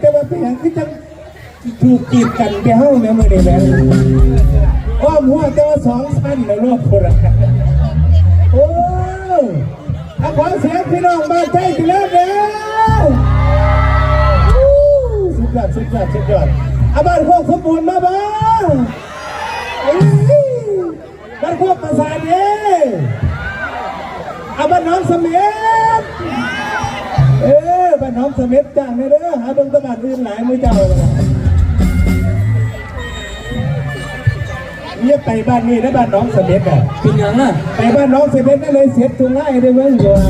แต่ว่าเป็นอย่างที่จังถูกกีดกันไปเฮ้าแม่มือนี่แม่อ้อมหัวแต่ว่าสองสั้นในโลกคนละโอ้อาขอเสียงพี่น้องบ้านใจกันแล้วเด้อสุดยอดสุดยอดสุดยอดอาบ้านพวกสมบูรณ์มาบ้างบ้านพวกประสานเด้อาบ้านน้องเสมีย ออบ้านน้องเสม็ดจ้างเลยเด้อหาเบิ่งตะบานอื่นหลายมือเจ้าเลยนะเนี่ยไปบ้านนี้นะบ้านน้องเสม็ดอะเป็นหยังน่ะไปบ้านน้องเสม็ดนั่นเลยเสียตุงง่ายได้เบิ่งอยู่อะ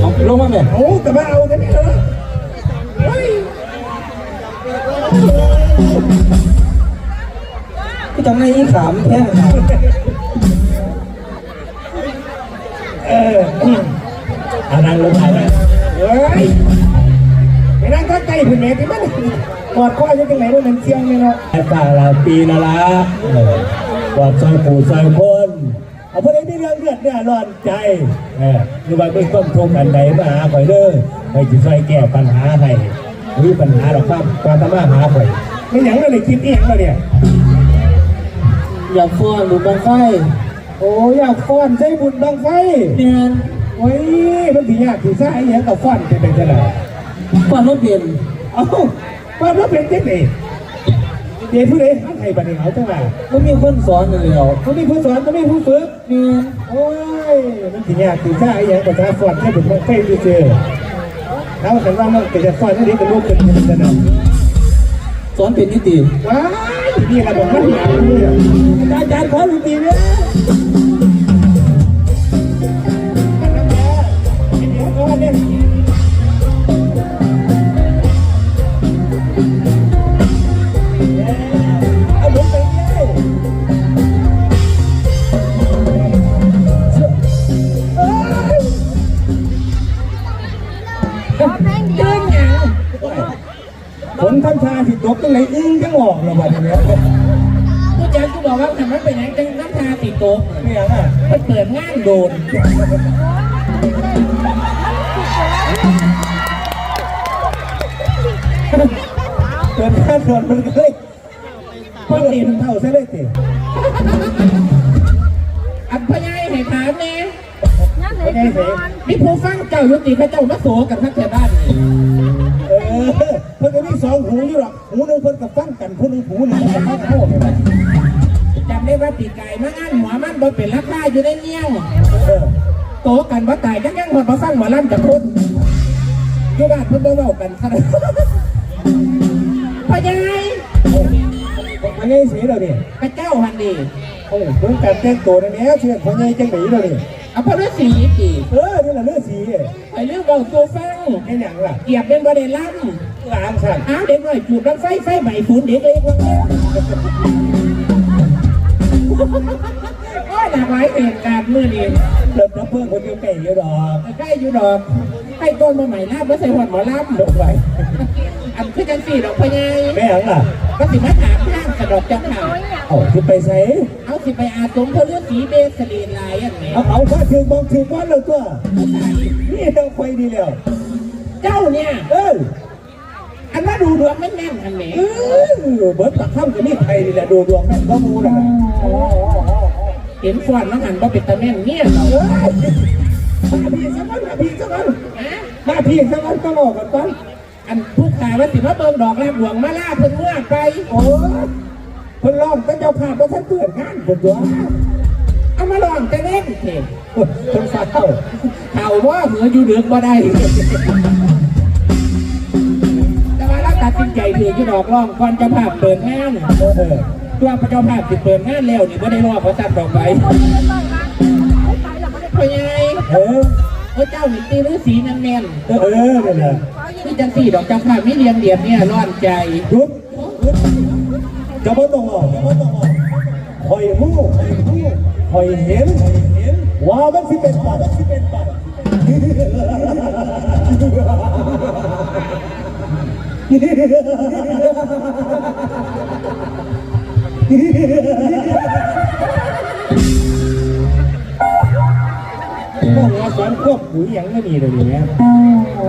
เอาลงมาแม่โอ้แต่มาเอากันนี่เหรอเฮ้ยพี่จำในอีขามแท้ อออานั่งลงไปนะเฮ้ยไปนั่งข้างใกล้ผืนเมตรที่มันกอดข้อยังจังไหนว่ามันเชียงเนี่ยเนาะไอ้ป่าละปีละละเออกอดซอยปู่ซอยคนเอาพวกนี้มีเรื่องเลือดเนื้อร้อนใจเออหรือว่าไม่ต้องทุกข์อันใดมาหาข่อยเด้อไปจะช่วยแก้ปัญหาให้มีปัญหาหรอกครับความตมาหาข่อยไม่หยังเลยคิดเองแล้วเนี่ยอยากฟ้อนดูบังไฟ โอ้ยอยากฟ้อนใจบุญบังไฟเนียนโอ้ยมันถียากถีซ่าไอ้เหี้ยกับฟ้อนจะเป็นเท่าไหร่ฟ้อนรถเปลี่ยนเอ้าฟ้อนว่าเป็นเจ๊นี่เดี๋ยวผู้ใดทำให้บัดนี้เอาจังหวะไม่มีคนสอนเลยเหรอเขามีผู้สอนเขามีผู้ฝึกเนียนโอ้ยมันถียากถีซ่าไอ้เหี้ยกับซ่าฟ้อนให้บุญบังไฟดูเจอแล้วกันว่ามันจะฟ้อนให้ดีเป็นลูกเป็นเป็นสนามสอนเป็นนิติว้าย นี่ระบบมันหนาอาจารย์ขอดนตรีเนี่ย โต๊ะไม่ยังอะมันเปิดงานโดนเกิดข้าเกิดมันก็เลยเพิ่งเรียนเท่าซะเลยติอันพญายให้ถามแน่ไม่ได้เสียมีผู้ฟังเจ้ายุติพระเจ้ามาโสกันทั้งแถวบ้านนี่เออเพิ่นก็มีสองหูอยู่หรอกหูหนึงเพิ่นกับฟังกันผู้หนึงหูหนึงกับฟังโอ้ไม่ ได้จำได้ว่าปีไก่มางานหัวมันบ่เป็นราคาอยู่ในเงี้ยวเออโตกันบ่ตายจังยังหมดมาฟังหมอลำจากคนอยู่บ้านเพิ่นบ่เว้ากันขนาดพญายมันไงเสียแล้วนี่พระเจ้าหันดีโอ้เพิ่งการแต่งตัวนั่นแหละเชื่อคนไงจังหนีแล้วนี่เอาพระฤาษีจีเออนี่แหละเลือดสีเนี่ยไปเรื่องเบาตัวฟังไอ้หยังล่ะเกียบเป็นบ่ได้ล่ำหลานสั่นอ้าวเด็กหน่อยจูบรถไฟไฟใหม่ศูนย์เด็กเองวะเนี่ย โอ้ยหลากหลายเหตุการณ์มื่อนี้เริ่มรับเพิ่มคนอยู่ไก่เยอะดอกใกล้อยู่ดอกให้ต้นมาใหม่ลาบแล้วใส่หัวหมอลาบดอกไว้อันคือจังสี่ดอกพญายแม่หยังล่ะก็สิมาถามทางกระดอกจังข่าวเอ้าคือไปใส่เอาสิไปอาสมเพราะเรื่องสีเบสลีนลายอันนี้เอาเอาถ้าถึงมองถึงบ้านเราตัวนี่เราไฟดีแล้วเจ้าเนี่ยเออ อันว่าดูดวงไม่แม่นอันนี้เออเบิร์ดปากข้ามกับนี่ไทยนี่แหละดูดวงแม่นก็มูนะเห็นฟอนน้องหันว่าเป็นตะแม่นเนี่ยเหรอเออมาพี่สักวันมาพี่สักวันฮะมาพี่สักวันก็บอกกันก่อนอันผู้ขายว่าสิมาเบิ่งดอกลาบหลวงมาล่าเพิ่นเมื่อไปโอ้เพิ่นร้องก็เจ้าภาพก็ท่านเปิดงานคนตัวเอามาลองจะเล่นเถอะเพิ่นฝากเข้าเข่าว่าเหมืออยู่เดือกบ่ได้ สินใจถือที่ดอกร้องก่อนเจ้าภาพเปิดงานเออตัวพระเจ้าภาพสิเปิดงานแล้วนี่บ่ได้รอเพราะตัดดอกไปพ่อใหญ่เออพระเจ้านี่ตีฤาษีนั่นแม่นเออนั่นแหละที่จังสี่ดอกเจ้าภาพไม่เรียงเดียบเนี่ยร้อนใจหยุดจะบ่ต้องออกจะบ่ต้องออกคอยรู้คอยเห็นว่ามันสิเป็นปัดสิเป็นปัด พวกหัวสอนควบหูอย่างไม่มีเลยเนี่ย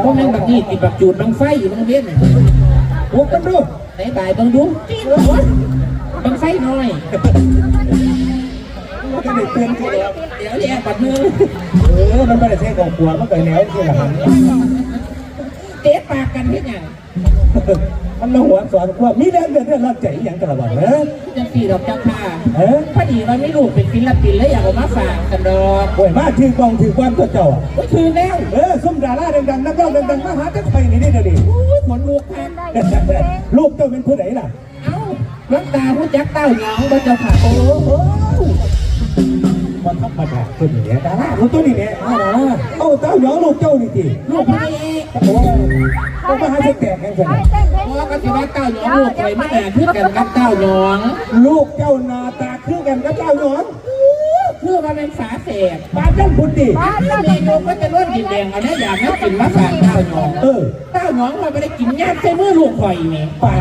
พวกนั้นแบบนี้ติดแบบจูดบังไฟอยู่บางเวียนพวกกันดูไหนบ่ายบังดูจี๊ดบังไฟน้อยมันก็ได้เตือนกันแล้วเดี๋ยวเนี่ยปัดมือเออมันไม่ได้ใช้ของกลัวมันก็แนวที่หลังเตะปากกันที่ยัง มันมาหัวสอนควบมีเรื่องเดือดเรื่องรับใจอย่างกระบอกเนอะจะสี่ดอกจังค่ะเออพอดีว่าไม่รู้เป็นศิลปินแล้วอยากเอามาฝากกันดอกโอ้ยมาถือกองถือความตัวเจ้าอะก็คือแล้วเออซุ่มดาราดังๆนักร้องดังๆมาหาจักไฟนี่นี่เดี๋ยวนี้โอ้ยขนลุกพันลูกเจ้าเป็นผู้ไหนล่ะ เอ้าหลังตาผู้จักเต้าหยองบ่เจ้าค่ะโอ้โห มันธรรมดาตัวนี้ดาราลูกตัวนี้เนี่ยดาราเอ้าเต้าหยองลูกเจ้านี่ทีลูกพี่เอกโอ้ก็มาหาจะแตกกันขนาดพ่อก็สิว่าเต้าหยองลูกไปมาหาคือกันกับเต้าหยอง ลูกเจ้าหนาตาคือกันกับเจ้าหยองคือว่าเป็นฝาแฝดปานนั่นพุทธิมีโยมก็จะร่นกินแดงเอาได้อย่างนั้นกินมาฝากเต้าหยองเออเต้าหยองมาไม่ได้กินยาใส่มือลูกข่อยนี่ป่า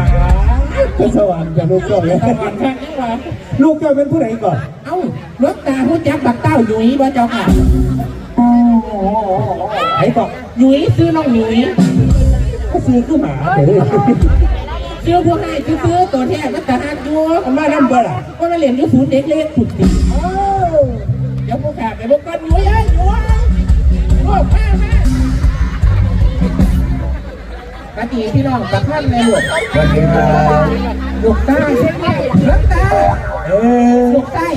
เป็นสวรรค์กับลูกเจ้าเนี่ยตะวันข้างนี้ว่าลูกเจ้าเป็นผู้ไหนก่อน เอ้าห ลวงตาผู้จักบักเต้าหยุยบ่เจ้าค่ะไอ้ก่อนหยุยซื้อน้องหยุยก็ซื้อขึ้นมาเดี๋ยวซื้อผู้ให้ซื้อตัวแท้มันตะหักอยู่มันมาน้ำเบอร์ล่ะก็มาเล่นอยู่ศูนย์เด็กเล็กผุดติเดี๋ยวผู้ขาไปบอกกันหยุยเอ้ยหยุยโอ้มามาปฏิพี่น้องกับท่านในหลวงสวัสดีครับลูกใต้ใช่ไหมลูกใต้เออลูกใต้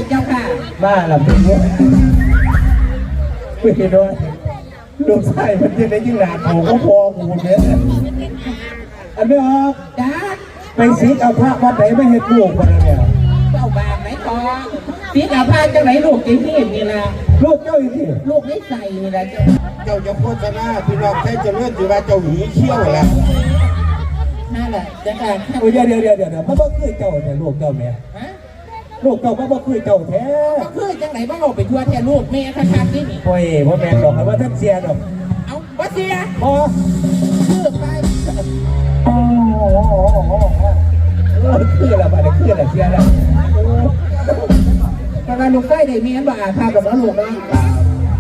เจ้าค่ะมาละพี่เนี่ยไม่เห็นด้วยลูกชายมันจะได้ยิ่งหนาเขาก็พอกูเนี่ยอันนี้ครับจ้าไปสีเอาพระวัดไหนไม่เห็นลูกมาเนี่ยเจ้าบางไหนก่อนสีอาพาจังไหนลูกจีนี่นี่ละลูกเจ้าอยู่ที่ลูกไม่ใส่นี่ละเจ้าเจ้าจะโฆษณาพี่น้องใช้เจะเลื่อนสิว่าเจ้าหวีเขี้ยวแหละนั่นแหละจะการแค่โอ้ยเดี๋ยวเดี๋ยวเดี๋ยวเดี๋ยวมันบ่คือเจ้าเนี่ยลูกเจ้าเนี่ยฮะ ลูกเจ้ามันบ่คือเจ้าแท้ก็คือจังไหนบ้างเอาไปทั่วแท้ลูกแม่คักๆนี่นี่โอ้ยพ่อแม่บอกให้ว่าท่านเสียดอกเอาบัเสียพอคือไปเออคืออะไรบ้างเนี่ยคืออะไรเสียแล้วกำลังลูกใกล้ได้เมียนบ่อาพากับน้องลูกนะ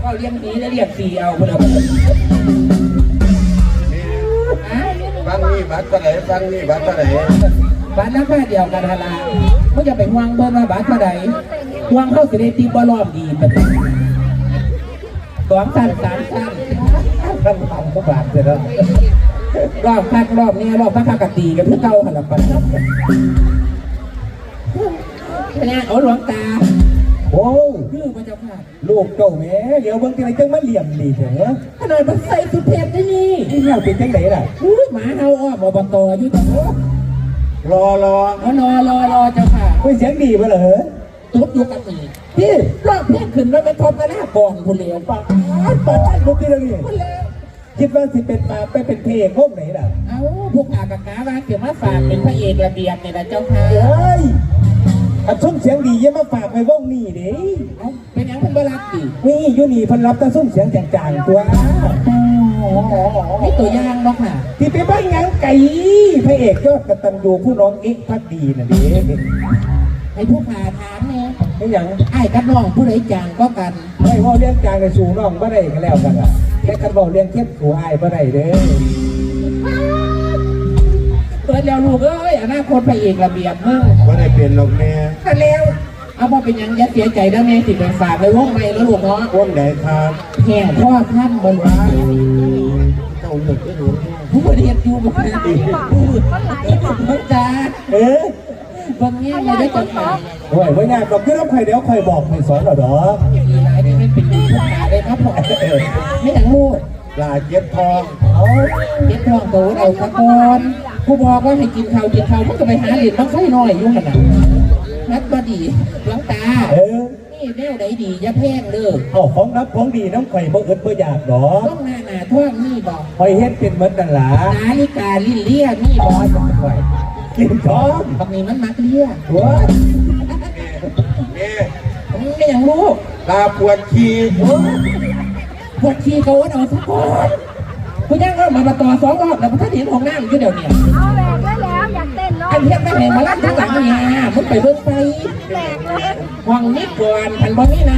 ก็เลี้ยงดีและเลี้ยงสีเอาไปเลยอะฟังนี่บัตรเท่าไหร่ฟังนี่บัตรเท่าไหร่บ้านนักแพทย์เดียวกันฮาลา เขาจะไปวางเบอร์มาบ้านเท่าไหร่วางเข้าสิได้ตีบอลรอบดีไปสองสั้นสามสั้นท่านทำก็บาดเสร็จแล้วรอบพักรอบนี้รอบพักกะตีกันทุกเก่าหันหลังไปเนี่ยเอาหลวงตาโอ้คือพระเจ้าค่ะลูกเจ้าแม่เดี๋ยวเบิ่งจังไหนจังมาเหลี่ยมดีเถอะขนาดมันใส่สุดเทพได้นี่นี่เราเป็นจังไหนล่ะอุ้ยหมาเฮาอ้อมอบตอยู่จังโอ้ รอรอเอารอรอรอเจ้าค่ะไม่เสียงดีมาเหรอตุ๊บอยู่กันอีกพี่รอบเพี้ยนขึ้นแล้วเป็นทบกันหน้ากองคุณเลวปะปาดลูกที่เรานี่คุณเลวคิดว่าสิเป็นมาไปเป็นเพลงพวกไหนล่ะ เอาพวกอากากาว่าเกี่ยวมาฝากเป็นพระเอกระเบียบเนี่ยนะเจ้าค่ะเฮ้ยอันส้มเสียงดีอยังมาฝากไปวงนี่เด้เอาเป็นยังเป็นบรักดีนี่อยูนี่เพันรับแต่ส้มเสียงจางๆตัว นี่ตัวย่างเนาะค่ะที่ไปบ้านยังไก่พระเอกยอดกตัญญูผู้น้องเอกพักดีน่ะด้ให้ผู้ขาถามเนี่ยไม่ยังไอ้กับน้องผู้ใดจางก็กันไม่ว่าเรื่องจางในสูน้องบ่ได้ก็แล้วกันล่ะแค่คันบอกเรื่องเข้มสู่อายบ่ได้เด้อเปิดแล้วลูกเอ้ยอนาคตพระเอกระเบียบมึงว่าได้เปลี่ยนหรอกแม่กันแล้ว เอาพอเป็นหยังอย่าเสียใจนะแม่สิเป็นฝากไปวงใหม่แล้วลูกเนาะวงไหนครับแห่พ่อท่านบนว่าเจ้าหนึ่งก็รู้ผู้เรียนอยู่บ้านพูดจ้าเออบางแง่ไม่ได้จังหวะโอ้ยว่ายากดอกคือรับใครเดี๋ยวคอยบอกคอยสอนเราดอกมีหลายที่ไม่เป็นผู้ขาเลยครับผมไม่อย่างมูดลาเจ็บทองเอาเก็บทองโตเอาสะกอนผู้บอกว่าให้กินข้าวกินข้าวมันก็ไปหาเหรียญบ้างไฟน้อยอยู่ขนาด นัดบดีหลวงตา เออนี่แนวไหนดีอย่าแพงเด้อเอาของรับของดีน้ำข่อยบ่อึดบ่อยากดอกต้องหน้าหนาท่วงนี่บอกข่อยเฮ็ดเป็นเหมือนกันหลานาฬิกาลิ้นเลี่ยนี่บอกข่อยกินท้องบางนี้มันมักเลี่ยหัวแม่ไม่อย่างลูกลาปวดขี้ปวดขี้เขาเอาสักคนคุณย่างก็มาประตอสองรอบแล้วถ้าเห็นของน้ำอยู่เดี๋ยวนี้เอันเทียบไม่เห็นมาลัดทั้งหลังเนี่ยมึงไปเบิ่งไปวังนี้ก่อนพันบ่มีน้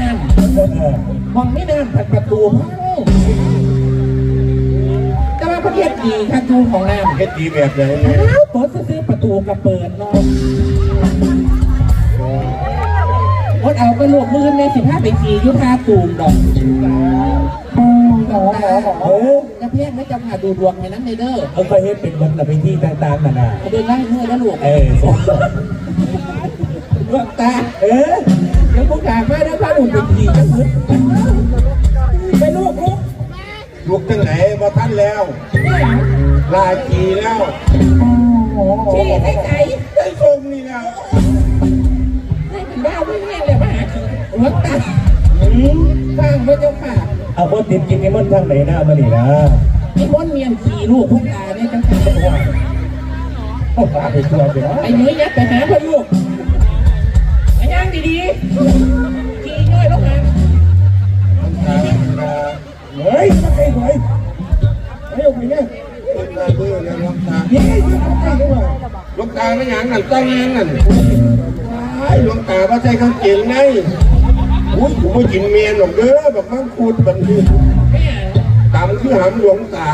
เออำวังนี้น้ำพันประตูพังแต่ว่าประเทศดีค่ะจูของน้ำเฮ็ดดีแบบไหนอ้วเปิดซื้อประตูกับเปิดเนาะวดเอาไปลวกมือในสิบห้าไปขี่ยุทธาตูมดอก เออจะเพี้ยนไม่จำหาดูดวงให้นั้นในเด้อเอาไปเฮ็ดเป็นบนละไปที่ต่างๆนานาเอาเดินไล่เมื่อแล้วหลูกเออสมดวงตาเออเดี๋ยวพวกกามาแล้วพาลูกไปขี่จังหวะไปลูกลูกลูกจังไหนบ่ทันแล้วลาจีแล้วขี่ให้ไก่ได้ทรงนี่แล้วให้เป็นบ้าไม่แน่เลยมาหาขี่ดวงตาอืมฟังไม่เจ้าค่ะ เอาบนติดกินในมันทางไหนหน้ามานี่นะไอ้มนเมียนขี่ลูกพวกกาเนี่ยจังหวะโอ้ไปตัวไปเนาะไอ้หนุ่ยยัดไปหาพ่อลูกไอ้ย่างดีๆขี่ย่อยแล้วกันเฮ้ยมาใครหน่อยเฮ้ยไปเนี่ยลูกตาเบื่อนะลูกตาเฮ้ยยืนใกล้ๆดีกว่าลูกตาไม่หยังนั่นตั้งยังนั่นไอ้ลูกตาบ่ใส่กางเกงใน อุ้ยกูบ่กินเมียนหรอกเด้อแบบมังคุดบันี้แม่ตามคือหำหลวงตา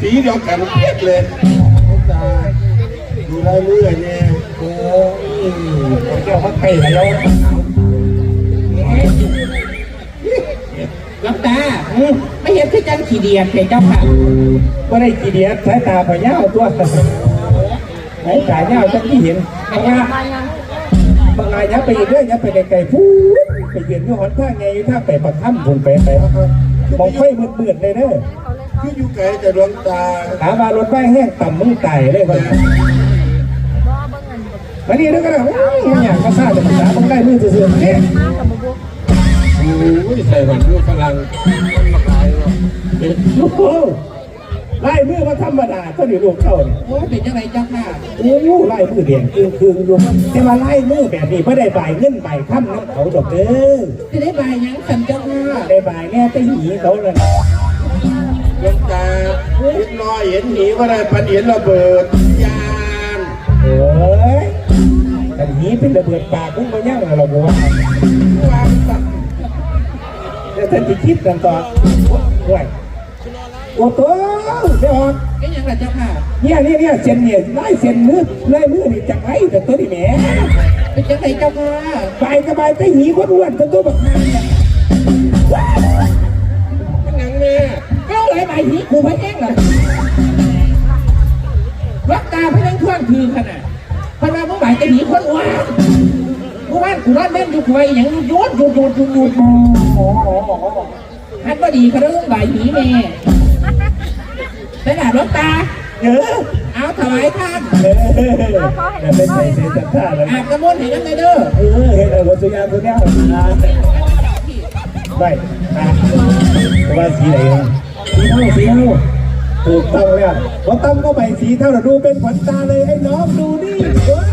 สีเดียวกันเพียเลยหลวงตาดูได้เรื่อยเนี่ยโอ้ยเจ้ามาใกล้แล้วลับตาไม่เห็นคือจังขี่เดียดเจ้าค่ะก็ได้กี่เดียดสายตาพยาวตัวสายตายาวจะที่เห็นบางงาบางงา ยับไปอีกเรื่องยับไปไกลๆพูดไปยืนอยู่หอนท่าไงท่าไปประค่ำพุ่นไปไปมองไฟมืดๆเลยเด้อคืออยู่ไกลแต่ดวงตาถามว่ารถไฟแห้งต่ำมึงไต่เลยวันมาดีด้วยกันนะอยากก็ทราบแต่ภาษาต้องได้มือซื่อๆเนี่ยโอ้ยใส่หันดูฝรั่งมันมาขายเนาะโอ้โห ไล่มือมาธรรมดาก็เดี๋ยวลูกเข้าเนี่ยโอ้เป็นจังไรเจ้าค่ะโอ้ไล่มือเดียงคือคือรวมแต่มาไล่มือแบบนี้ไม่ได้ใบเงินใบค่ำน้ำเขาดอกเด้อจะได้บายยังสันเจ้าค่ะได้ใบแน่แต่หีเขาเลยดวงตาเล็กน้อยเห็นหนีว่าได้ปันเห็นระเบิดยานโอ้ยแต่หีเป็นระเบิดปากกุ้งมาย่างเราบอกว่าวางสักแล้วท่านที่คิดกันต่อด้วยโอ้โหเดี๋ยวก็ยังไรเจ้าค่ะเนี่ยเนี่ยเนี่ยเซ็นเนี่ยไล่เซ็นมือไล่มือนี่จากไรแต่ตัวนี่แหมเป็นจังไรเจ้าค่ะไปกระบายไปหีคนอ้วนตัวตัวแบบนั้นเนี่ยเป็นหยังแม่ก็ไรใบหีกูไปเองเหรอวักตาพี่นั่งท่วงคือขนาดพนาเมื่อไหร่จะหนีคนอ้วนเมื่อวานกูร้อนเล่นอยู่คุยอย่างโยนโยนโยนโยนโยนฮันก็ดีเขาเรื่องใบหีแม่ แต่หนาดวงตา เออเอาถวายท่านเออแต่เป็นใส่เสียจัดท่าเลยอาบน้ำมนต์ให้น้ำในเด้อเออเห็นเออวัตถุยานตัวเนี้ยไม่นะว่าสีไหนสีเทาสีเทาถูกต้องแล้วพอตั้มก็ไปสีเท่าเราดูเป็นขวัญตาเลยไอ้น้องดูนี่เฮ้ย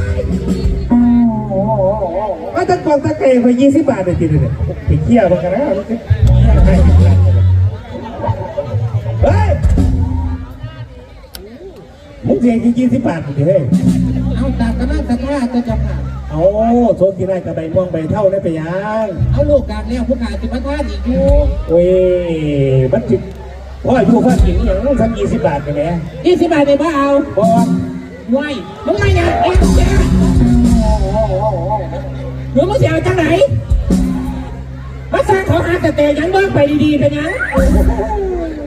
ว่าตะกองตะเกยไปยี่สิบบาทเลยทีเดียวไปเที่ยวมันกันนะ สียงยี่สิบบาทเฮ้ยเอาตามกำลังตะกร้าตัวเจ้าค่ะเอาโซนที่ได้กระใบม่วงใบเท่าได้ไปยังเอาลูกกลางแล้วผู้ขาจิมาท่าอีกอยู่โอ้ยบัตรจิพ่ออายุพ่อกินอย่างนั้นสักยี่สิบบาทไปไหมยี่สิบบาทเลยบ่เอาบอลไหวมึงไม่อยากเองจ้าหรือมึงจะเอาจังไหนมาสร้างเขาหาแต่เตะยังเบิ้งไปดีๆเป็นยัง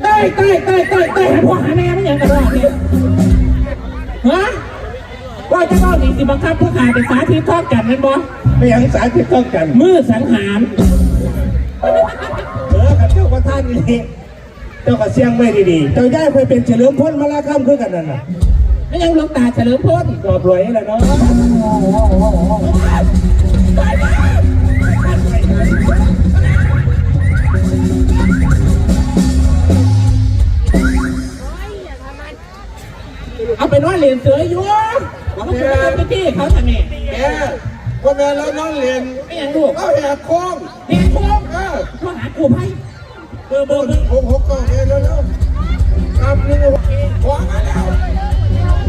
เต้ยเต้ยเต้ยเต้ยเต้ยหาพ่อหาแม่ไม่ยังกันหรอกเนี่ย ฮะว่าจะต้องหนีสิบังคับผู้ขาเป็นสาธิตทอดกันนั่นบ่ไม่ยังสารที่ต้องกัน มือสังหารเออกับเจ้าประธานนี่เจ้าก็เสียงไว้ดีๆเจ้าย่ายเคยเป็นเฉลิมพลมาลาข้ามคือกันนั่นน่ะไม่ยังหลวงตาเฉลิมพลกอบรวยแล้วเนาะ เอาไปน้องเหรียญเสืออยู่เขาไปทำไปที่เขาทำเนี่ยแกคนแม่แล้วน้องเหรียญไม่เห็นดูก็แหบโค้งแหกโค้งเออก็หาขู่ไพ่เบอร์เบอร์หกหกเก้าเองแล้วแล้วครับนี่ขวางแล้ว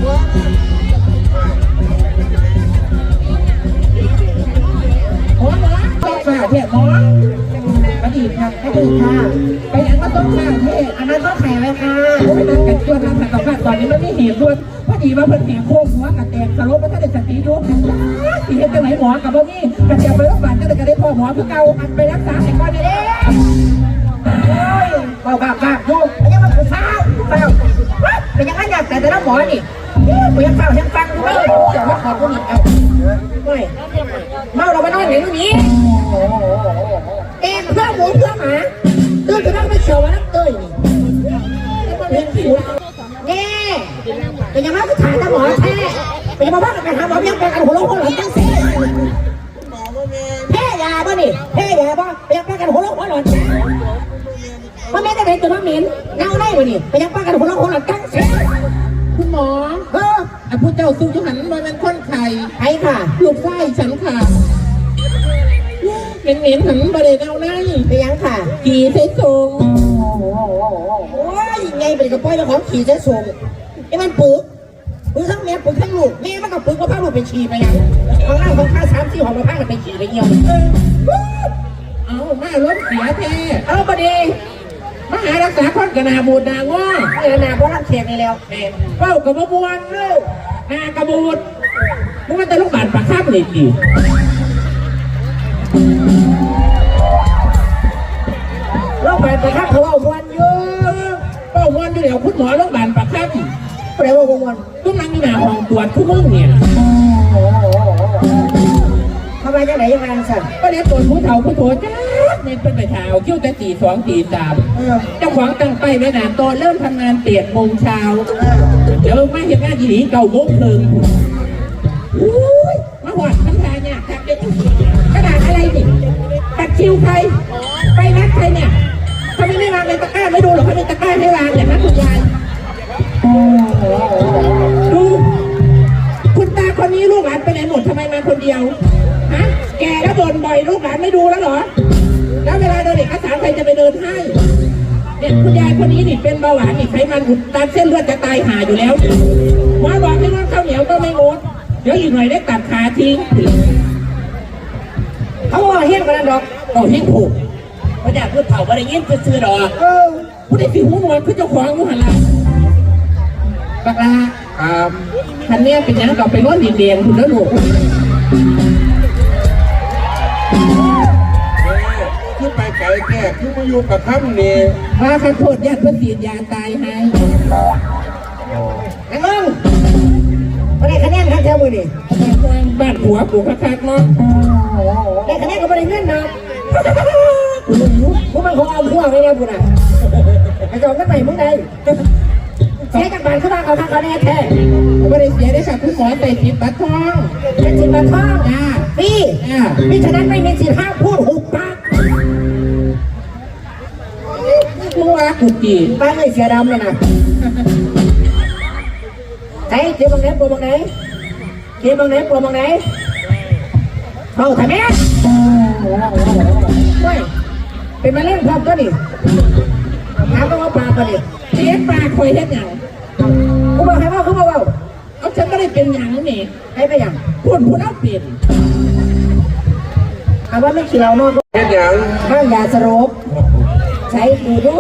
ขวางขอหมอต้อแฝดเหรียญมอ ไปดีกค่ะไปดีค่ะไปอันนั้ต้องข้างเทศอันนั้นต้องแข่ไว้ค่ะโอ้ยนั่งกันจวนนั่งกันต่อขตอนนี้มันไม่เห็นด้วยพอดีว่าเพิ่นเสียโค้งหัวกัะแตกสรุปว่าถ้าเด้สติดูสีเห็นจังไหนหมอกับบ่มีกระเจียบไปโรงพยาลก็เลยจะได้พ่อหมอเพื่อเอาไปรักษาไอ้ก้อนนี่เด้เบาบ้าบ้าดูอันนี้มัคือเศร้าเศปยังไงอยากแต่แต่ละหมอนี่กูยังฟังยังฟังดูไม่เดี๋ยวมาขอกูอีกเอาเฮ้ยเมาเราไปนอนเหนตรงนี้ เป็นยังไงกูถ่ายตาหมอแท้เป็นยังไงบ้างไปหาหมอยังไปกันหัวโล้นหัวหลังจังสิแพ้ยาป่ะนี่แพ้ยาป่ะไปยังไปกันหัวโล้นหัวหลังมันไม่ได้เป็นตัวมันเหม็นเน่าได้ป่ะนี่ไปยังไปกันหัวโล้นหัวหลังจังสิคุณหมอเอออะผู้เจ้าสู้อยู่หันมาเป็นคนไข่ไอ้ค่ะ ลูกไส้ฉันค่ะเหม็นเหม็นหันบริเวณเอาหน้าไปยังค่ะขี่ใส่ทรงโอ้ยไงเป็นกระป๋อยเจ้าของขี่เส้ส่งไอ้มันปึก ปึกทั้งแม่ปึกทั้งลูกแม่มันก็ปึกก็พาลูกไปฉี่ไปยังของนั่งของข้าสามสี่ของมาพากันไปฉี่ไปเยี่ยวเอามารถเสียแท้เอาประเดี๋ยวมาหารักษาคนกระนาบูดนาง้อเออนาเพราะรับเขียนไปแล้วแม่เป้ากับมะบวนเร็วนากระบูดมึงมันจะลูกบาดปากข้ามเลยจีโรคไปไปครับเขาเอาวันเยอะเป้าวนอยู่เดี๋ยวคุณหมอลูกบาดปากข้าม แปลว่าวันตุ้มนั่งอยู่หน้าห้องตรวจทุกมึงเนี่ยทำไมจะไหนยังไงสั่นก็เดี๋ยวตรวจผู้เฒ่าผู้โถจ้าเนี่ยเป็นไปเช้าคิ้วแต่ตีสองตีสามเออเจ้าของตั้งไปไว้หนาโตะเริ่มทำงานเปียกโมงเช้าเดี๋ยวมาเห็นงานทีนี้เก่าโมงครึ่งอุ้ยมาหวัดทำงานเนี่ยครับเด็กกระดาษอะไรนี่ตัดคิวใครไปนัดใครเนี่ยเขาไม่ได้วางในตะกร้าไม่ดูหรอกเขาในตะกร้าให้วางเนี่ยนะคุณยาย ดูคุณตาคนนี้ลูกหลานไปไหนหมดทำไมมาคนเดียว ฮะ แกแล้วบ่นบ่อยลูกหลานไม่ดูแล้วเหรอ แล้วเวลาเดินเอกสารใครจะไปเดินให้เนี่ยคุณยายคนนี้นี่เป็นเบาหวานนี่ไขมันอุดตันเส้นเลือดจะตายหาอยู่แล้วหมอบอกให้ว่าข้าวเหนียวก็ไม่งดเดี๋ยวอีกหน่อยได้ตัดขาทิ้งเขาบอกเฮี้ยนกันนั่นดอกเอาทิ้งผูกพระเจ้าพูดเผาบริยินซื้อๆดอกเออผู้ใดสิหูหนวดคือเจ้าของมูหันละ บักลาครับคันนี้เป็นยังกับไปร้อนดินเดียงคุณแล้วลูกคือไปไกลแก่คือมาอยู่กับค่ำนี่ว่าขันโทษญาติเพื่อนสีดยาตายให้ไอ้มึงวันนี้คะแนนข้างเจ้ามือนี่บ้านผัวปลูกคักๆเนาะแต่คะแนนก็ไม่ได้เงินนะกูมันคงเอาพวกไปแล้วกูน่ะไอ้จอมนั่นใหม่มึงไง ใช้จากบ้านเข้ามาเอาทางคะแนนแท้ไม่ได้เสียได้ค่ะคุณหมอใส่สิบบัตรทองเป็นสินมาท่องจ้าพี่จ้าพี่ฉะนั้นไม่มีสิทธิ์ห้ามพูดหุบปากมึงว่ากูจีป้าเลยเสียดำเลยนะไหนเจ็บตรงไหนปวดตรงไหนเจ็บตรงไหนปวดตรงไหนเอาทำไมไม่เป็นมาเล่นพร้อมก็นี่ ถามว่าปากก็นี่เสียปลาคอยเฮ็ดหยังกูบอกให้ว่ากูบอกว่าเอาฉันไม่ได้เป็นหยังนี่ให้ไปยังพูดพูดเอาเปลี่ยนถามว่าไม่ขี่เรานอกเฮ็ดหยังห้ามยาสลบใช้กูดู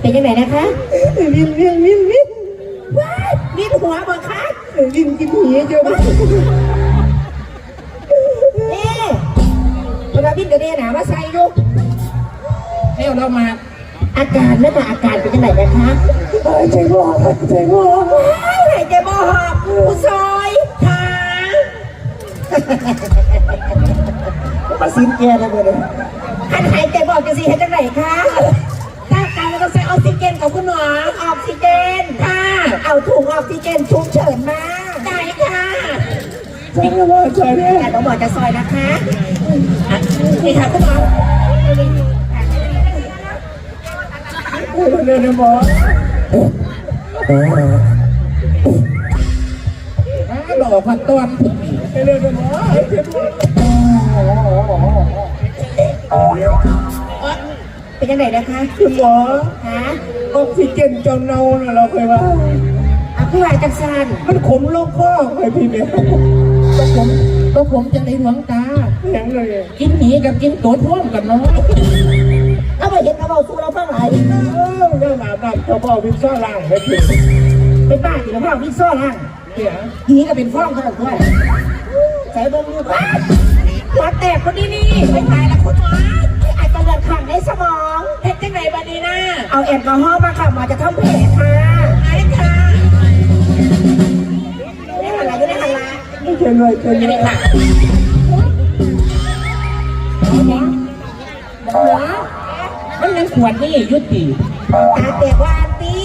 เป็นยังไงนะคะวินวินวินวินว้ายวินหัวบังคับวินกินหีเจ้าบ้า วลาวินกระเด็นหนามาใส่ลูกเที่ยวเรามาอาการนั่นน่ะอาการเป็นยังไงนะคะหายใจบ่อหายใจบ่อหายใจบ่อผู้ซอยขามาซิมแกได้ไหมเนี่ยท่านหายใจบ่อจะสิเห็นจังไหนคะถ้าการเราต้องใช้ออกซิเจนกับคุณหมอออกซิเจนค่ะเอาถุงออกซิเจนชุบเฉินมาได้ค่ะ ใช่ค่ะใช่เนี่ยแต่ต้องบอกจะซอยนะคะอะนี่ค่ะคุณหมอเดินหมออ้าดอกพันต้นเดินหมอเป็นยังไงนะคะคุณหมอฮะออกซิเจนเจาเนาน่ะเราเคยว่าอะผู้หายจักรซานมันขมโลกข้อเคยพี่เมีย ผมก็ผมจะในหลวงตาอย่างเลยกินหนีกับกินโตดร่วมกันเนาะเอาไปเห็นกระบอกสู้เราเพิ่งไหลเออเรื่องอาบน้ำเจ้าพ่อวิศวล่างไม่ผิดเป็นบ้าอยู่แล้วพ่อวิ่งซ่อนล่างเนี่ยหีก็เป็นฟ้องเท่านั้นด้วยใส่เบิ้งมือว้าหัวแตกคนนี้นี่ไม่ตายแล้วคุณหมออาจจะเลือดขังในสมอง เฮ็ดจังไหนบัดนี้นะเอาแอลกอฮอล์มาค่ะหมอจะทำแผลค่ะ งไม่เชิญเลยเชิญเลยหมอมันยังขวดนี่ยุติตาแตกว่าอันตี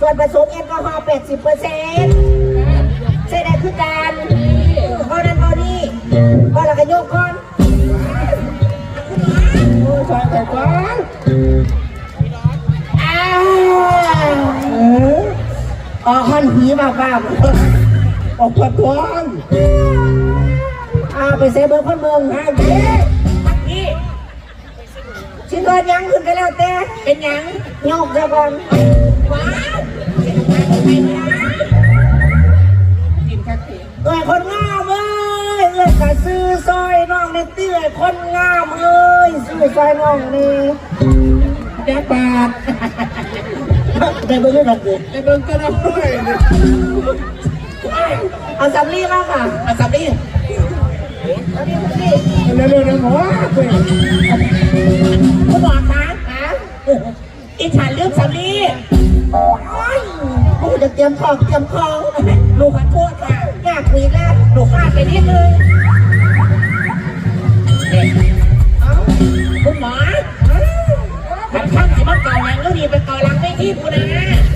ส่วนผสมแอลกอฮอล์80เปอร์เซ็นต์ใช่ได้คือการเพราะนั้นเพราะนี้พอเราก็โยกก่อนโอ้ยชายแต่ฟ้าอ้าวเออออกหันหีมาบ้าง ออกกระท้องอ้าวไปเซเบอร์คนเมืองห้ามเด้นี่ชิ้นเงินยังขึ้นไปแล้วแต่เป็นยังโยกซะก่อนว้าวเอ้ยคนงามเอ้ยเอ้ยกะซื้อซอยน้องในเตื้อยคนงามเอ้ยซื้อซอยน้องนี่แจ๊บาทไปเบิ่งกันดิไปเบิ่งกันเลย เอาสำลีมาค่ะเอาสำลีสำลีสำลีเร็วๆนะหมอคุณหมอคะคะอีฉันเลือกสำลีกูจะเตรียมของเตรียมของลูกขอโทษค่ะอยากคุยแล้วหนูฟาดไปนิดนึงเอ้าคุณหมอขันข้างสิมาเก่ายังก็ดีไปเก่าหลังไม่ที่กูนะ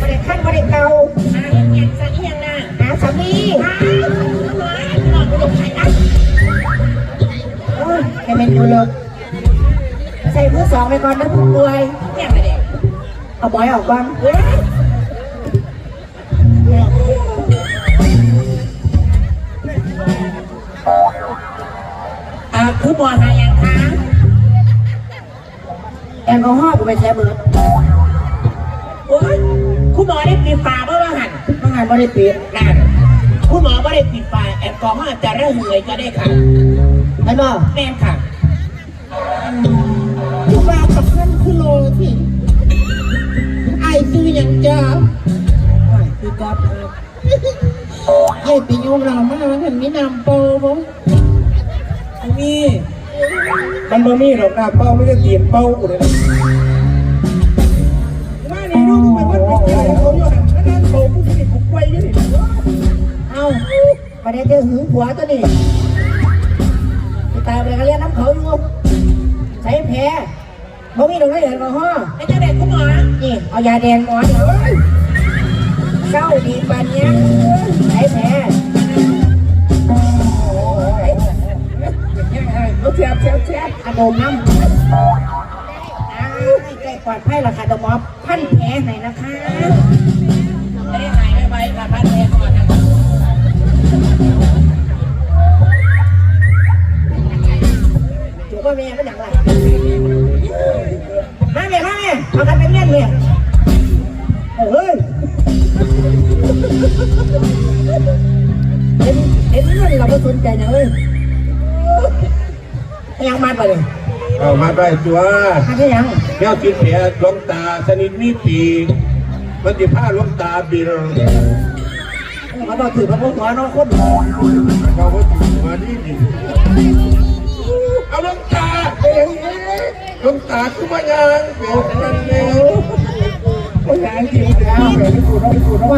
บริขั้นบริเก่า เป็นอยู่เลยใส่มือสองไปก่อนนะผู้ป่วยเนี่ยไปเด็กเอาบอยออกก่อนเว้ยอ่าคือหมอหายังคะแอลกอฮอล์กูไปใช้เบิร์ดโอ้ยคุณหมอได้ปิดฝาเมื่อวานหันเมื่อวานไม่ได้ปิดนั่นคุณหมอไม่ได้ปิดฝาแอลกอฮอล์จะระเหยก็ได้ค่ะไอ้หมอแม่นค่ะ ทุกบาทกับท่านคือโลที่ไอซื้ออย่างจ้าคือก๊อฟใหญ่ไปยุ่งเรามากมันถึงมีนำโปรบ่มีมันบ่มีหรอกนะเป้าไม่ได้เตียนเป้ากูเลยนะมานี่ลูกมึงไปวัดไปเจอเขาอยู่หันนั่นเขากูสิกูไกวอยู่นี่เอ้าประเดี๋ยวเจอหึงผัวตัวนี้ไปตายไปก็เรียนน้ำเขาอยู่ ใช้แผลบ่มีตรงไหนแอลกอฮอล์ไอ้เจ้าเด็กคุณหมอนี่เอายาแดงหมอเดี๋ยวเศร้าดีปันเนี้ยใช้แผลเอาแซ่บแซ่บแซ่บขนมน้ำใกล้ปลอดภัยแล้วค่ะเดยวหมอพันแผลให้นะคะ ยังมาไปเลยเอามาได้ตัวมาที่ยังแก้วกินแผลหลวงตาสนิทมีปีกมันจะผ้าหลวงตาบินมาต่อถือพระพุทธหัวน้องคนเขาก็ถือมาดีดีเอาหลวงตาเอ้ยหลวงตาคือมายังเดี๋ยวนั้นเร็วโอ้ยงานจริงแล้วเดี๋ยวไปกูต้องไปกูต้องไป